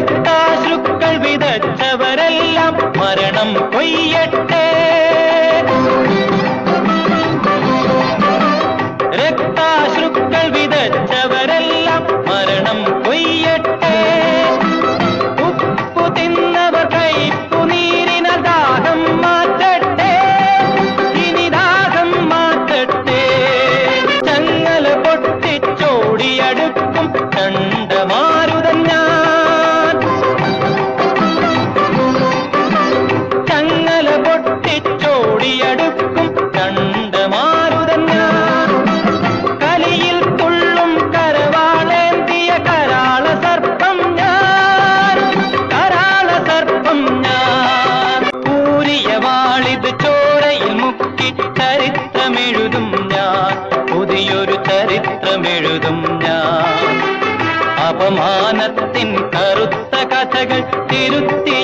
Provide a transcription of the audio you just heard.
രക്താശ്രുക്കൾ വിതച്ചവരെല്ലാം മരണം കൊയ്യട്ടെ. രക്താശ്രുക്കൾ വിതച്ചവരെല്ലാം ചോരയിൽ മുക്കി ചരിത്രമെഴുതും ഞാൻ. പുതിയൊരു ചരിത്രമെഴുതും ഞാൻ. അപമാനത്തിൻ കറുത്ത കഥകൾ തിരുത്തി